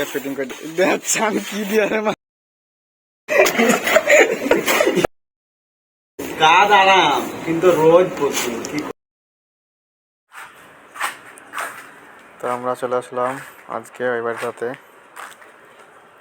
চানকে fitting করে দেখ চান কি দিয়ে রে মা কাজ আরাম কিন্তু রোজ প্রচুর তো আমরা চলে আসলাম আজকে ওই বাড়িটাতে।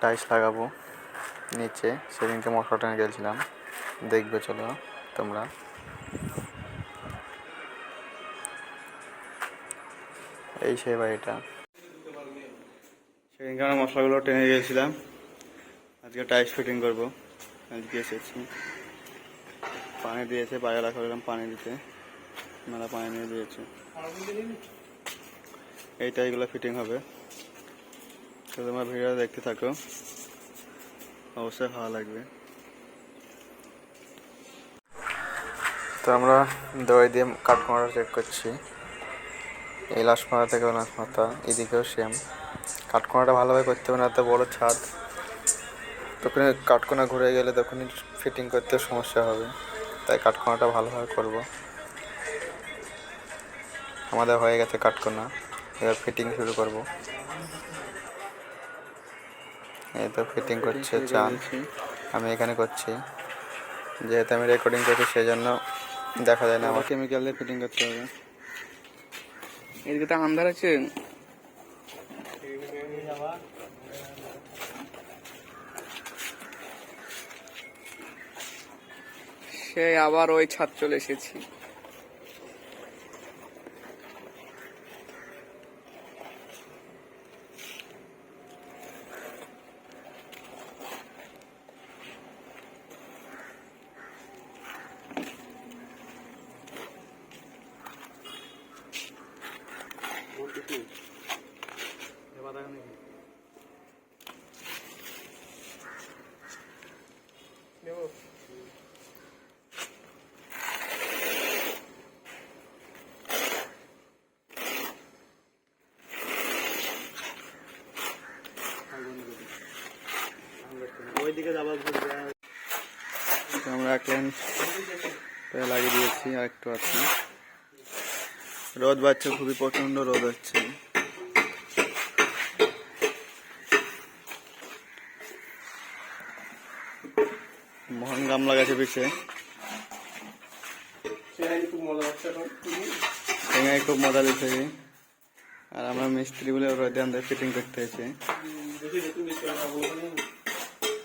টাইলস লাগাবো নিচে। সেদিনকে মশলা টেনে গেছিলাম দেখবে চলো তোমরা। এই সেই বাড়িটা। আমরা মশলাগুলো টেনে গিয়েছিলাম আজকে টাইলস ফিটিং করব। আজকে এসেছি। পানি দিয়েছে বাইরে রাখা হলাম পানি দিতে। মেলা পানি নিয়ে দিয়েছে। এই টাইগুলো ফিটিং হবে। তো তোমরা ভিডিও দেখতে থাকো। অবশ্যই ভালো লাগবে। তো আমরা দড়ি দিয়ে কাঠকোনাটা চেক করছি। এই লাশ মাথা থেকে লাশ মাথা এদিকেও সেম কাঠকোনাটা ভালোভাবে করতে হবে না এত বড় ছাদ। তখন কাঠকোনা ঘুরে গেলে তখনই ফিটিং করতে সমস্যা হবে। তাই কাঠকোনাটা ভালোভাবে করব। আমাদের হয়ে গেছে কাঠকোনা। এবার ফিটিং শুরু করব। এই তো ফিটিং করছে চান। আমি এখানে করছি। যেহেতু আমি রেকর্ডিং করছি সেই জন্য দেখা যায় না আমার। কেমিক্যাল দিয়ে ফিটিং করতে হবে। এদিকে তো আন্ধার আছে। সে আবার ওই ছাদ চলে এসেছি। আমরা এক লাইন লাগিয়ে দিয়েছি আর একটু আছে। রোদ বাড়ছে খুবই প্রচণ্ড রোদ হচ্ছে। মোহন গামলা গাছে পিছে। খুব মজা দিচ্ছে আর আমরা মিস্ত্রি বলে রোদে আমাদের ফিটিং করতে হয়েছে।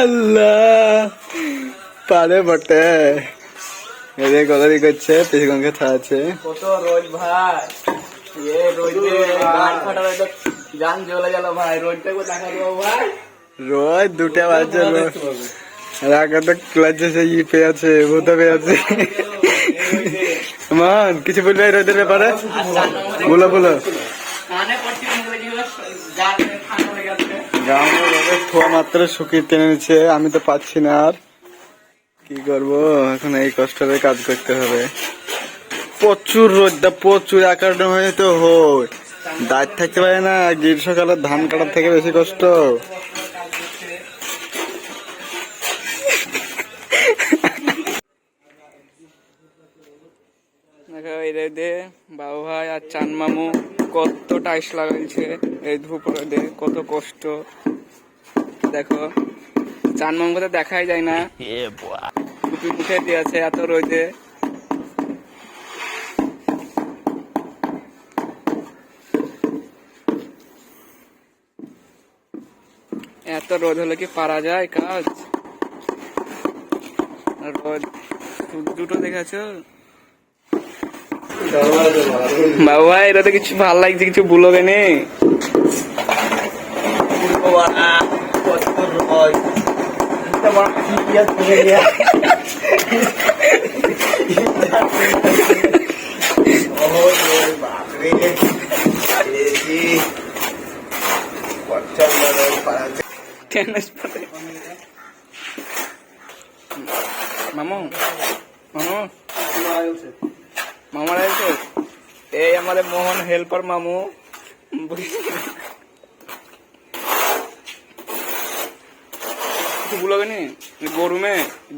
আল্লাহ। পারে বটে। এদের কথা করছে পিছনকে থাকছে কত রোদ ভাই। এ রোদ গান ফাটাবে তো গান জ্বলে গেল ভাই রোদটা দেখা দেবো ভাই? রোজ দুটা রোজ। তো ই আছে ভূত আছে। মান কিছু বলবে রোদের ব্যাপারে? বলো বলো। কানে পড়ছি মুখে কি হলো গান মাত্র টেনে নিচ্ছে, আমি তো পাচ্ছি না আর। কি করব? এখন এই কষ্টে কাজ করতে হবে। প্রচুর রোদটা প্রচুর আকার হয়ে তো হয়। দাঁত থাকতে পারে না, গ্রীষ্মকালে ধান কাটার থেকে বেশি কষ্ট। দেখো, এই রোদে বাবু ভাই আর চান মামু। কত টাইস লাগাইছে এই ধূপ রোদে কত কষ্ট। দেখো চান মামু তো দেখাই যায় না। টুপি মুখে দিয়েছে এত রোদে। এত রোদ হলে কি পারা যায় কাজ? রোদ। দুটো দেখেছ? বাবু এটা তো কিছু ভালো লাগছে কিছু বুলোগে নে বাপরে টেনিস পাতে মামু মামু। মামার আছে এই আমাদের মোহন হেল্পার মামু। কিছু বলবে নি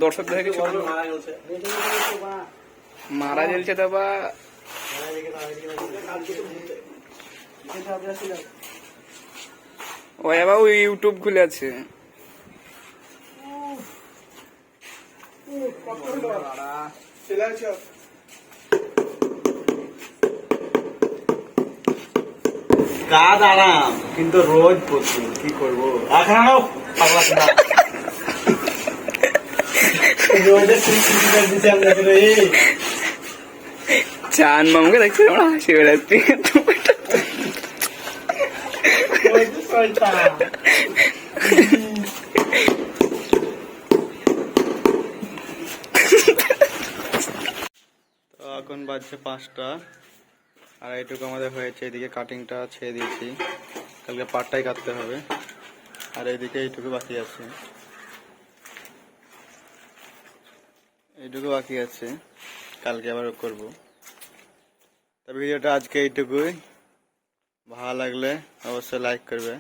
দর্শক দেখে কিছু মারা জ্বলছে তো বা। ও এবার ওই ইউটিউব খুলে আছে। কাজ আরাম কিন্তু রোজ প্রচুর কি করব? পাগলা এই? চান মামুকে দেখছি আমরা হাসি বেড়াচ্ছি এখন বাজছে পাঁচটা। আর এইটুকু আমাদের হয়েছে, এদিকে কাটিংটা ছেড়ে দিয়েছি। কালকে পাটটাই কাটতে হবে। আর এইদিকে এইটুকু বাকি আছে। এইটুকু বাকি আছে। কালকে আবার করব। তা ভিডিওটা আজকে এইটুকুই। ভালো লাগলে অবশ্যই লাইক করবে।